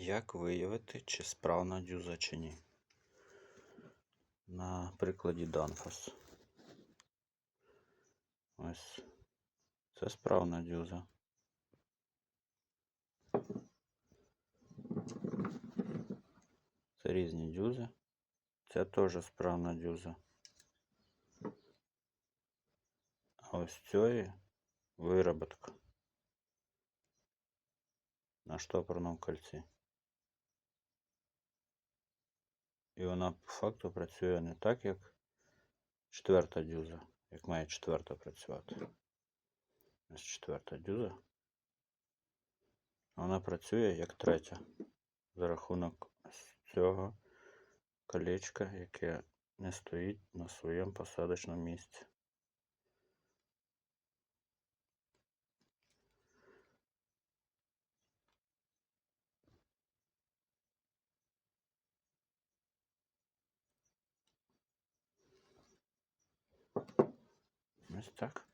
Як виявити, чи справна дюза чи ні? На прикладі Danfoss. Ось. Це справна дюза. Це різні дюзи. Це теж справна дюза. А ось цієї вироботка на штопорному кольці. І вона по факту працює не так, як четверта дюза, як має четверта працювати. Ось четверта дюза. Вона працює як третя за рахунок цього колечка, яке не стоїть на своєму посадочному місці. Ось так.